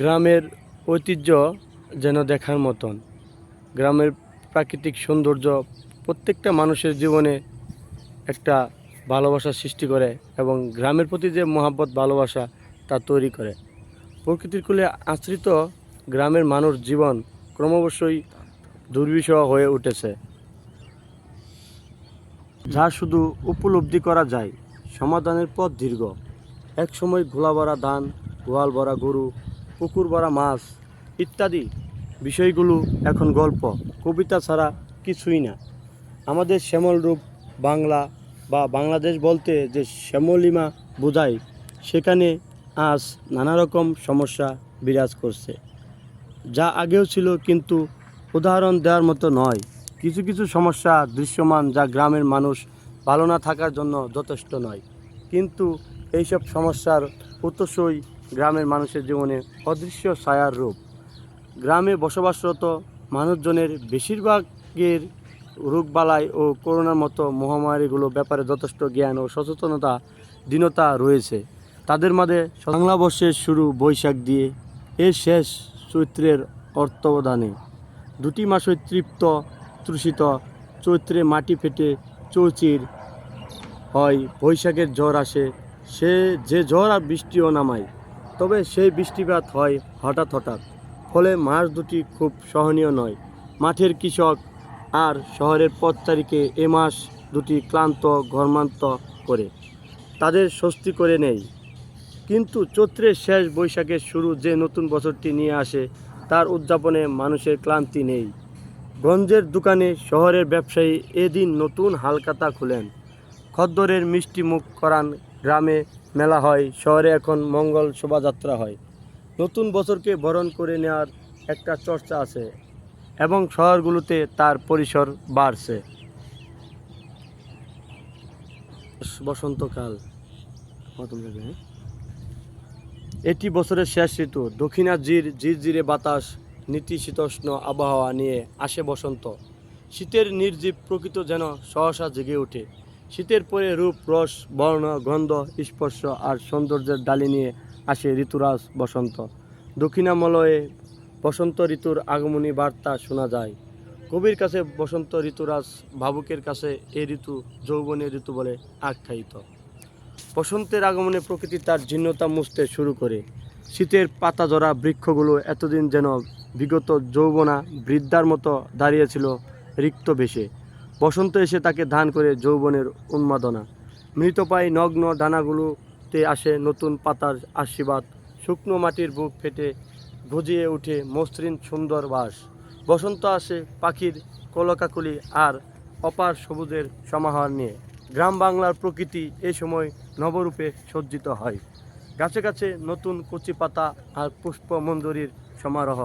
গ্রামের ঐতিহ্য যেন দেখার মতন। গ্রামের প্রাকৃতিক সৌন্দর্য প্রত্যেকটা মানুষের জীবনে একটা ভালোবাসা সৃষ্টি করে এবং গ্রামের প্রতি যে মহাব্বত, ভালোবাসা তা তৈরি করে। প্রকৃতির কুলে আশ্রিত গ্রামের মানুষ জীবন ক্রমবশই দুর্বিষহ হয়ে উঠেছে। যা শুধু উপলব্ধি করা যায়, সমাধানের পথ দীর্ঘ। এক সময় ঘোলা ভরা ধান গোয়াল ভরা গরু, পুকুর ভরা মাছ ইত্যাদি বিষয়গুলো এখন গল্প। কবিতা ছাড়া কিছুই না। আমাদের শ্যামল রূপ বাংলা বা বাংলাদেশ বলতে যে শ্যামলিমা বোঝায় সেখানে আজ নানা রকম সমস্যা বিরাজ করছে। যা আগেও ছিল কিন্তু উদাহরণ দেওয়ার মতো নয়। কিছু কিছু সমস্যা দৃশ্যমান যা গ্রামের মানুষ ভালো না থাকার জন্য যথেষ্ট নয়। কিন্তু এইসব সমস্যার উৎসই গ্রামের মানুষের জীবনে অদৃশ্য ছায়ার রূপ। গ্রামে বসবাসরত মানুষজনের বেশিরভাগের রোগবালাই ও করোনার মতো মহামারীগুলো ব্যাপারে যথেষ্ট জ্ঞান ও সচেতনতা, দীনতা রয়েছে। তাদের মাঝে বাংলা বর্ষের শুরু বৈশাখ দিয়ে এর শেষ চৈত্রের অর্থবদানে দুটি মাসই তৃপ্ত, তৃষিত, চৈত্রে মাটি ফেটে চৌচির হয়, বৈশাখের ঝড় আসে, সে যে ঝড় আর বৃষ্টিও নামায়। তবে সেই বৃষ্টিপাত হয় হঠাৎ হঠাৎ, ফলে মাস দুটি খুব সহনীয় নয়। মাঠের কৃষক আর শহরের পথচারীকে এ মাস দুটি ক্লান্ত, ঘর্মান্ত করে। তাদের স্বস্তি করে নেই। কিন্তু চৈত্রের শেষ বৈশাখের শুরু যে নতুন বছরটি নিয়ে আসে, তার উদযাপনে মানুষের ক্লান্তি নেই। গঞ্জের দোকানে শহরের ব্যবসায়ী এদিন নতুন হালকাতা খুলেন। খদ্দরের মিষ্টি মুখ করান গ্রামে মেলা হয়, শহরে এখন মঙ্গল শোভাযাত্রা হয়। নতুন বছরকে বরণ করে নেওয়ার একটা চর্চা আছে এবং শহরগুলোতে তার পরিসর বাড়ছে। বসন্তকাল? এটি বছরের শেষ ঋতু। দক্ষিণাজির ঝিরঝিরে বাতাস নীতিশীতোষ্ণ আবহাওয়া নিয়ে আসে বসন্ত। শীতের নির্জীব প্রকৃত যেন সহসা জেগে ওঠে। শীতের পরে রূপ, রস, বর্ণ, গন্ধ, স্পর্শ আর সৌন্দর্যের ডালি নিয়ে আসে ঋতুরাজ বসন্ত। দক্ষিণামলয়ে বসন্ত ঋতুর আগমনী বার্তা শোনা যায়। কবির কাছে বসন্ত ঋতুরাজ ভাবুকের কাছে এই ঋতু যৌবনের ঋতু বলে আখ্যায়িত। বসন্তের আগমনে প্রকৃতি তার জীর্ণতা মুছতে শুরু করে। শীতের পাতা জরা বৃক্ষগুলো এতদিন যেন বিগত যৌবনা বৃদ্ধার মতো দাঁড়িয়েছিল রিক্ত বেশে বসন্ত এসে তাকে ধান করে যৌবনের উন্মাদনা। মৃতপাই নগ্ন ডানাগুলোতে আসে নতুন পাতার আশীর্বাদ। শুকনো মাটির বুক ফেটে গজিয়ে ওঠে মসৃণ সুন্দর বাস। বসন্ত আসে পাখির কলকাকলি আর অপার সবুজের সমাহার নিয়ে। গ্রাম বাংলার প্রকৃতি এই সময় নবরূপে সজ্জিত হয়। গাছে গাছে নতুন কচি পাতা আর পুষ্পমঞ্জরির সমারোহ।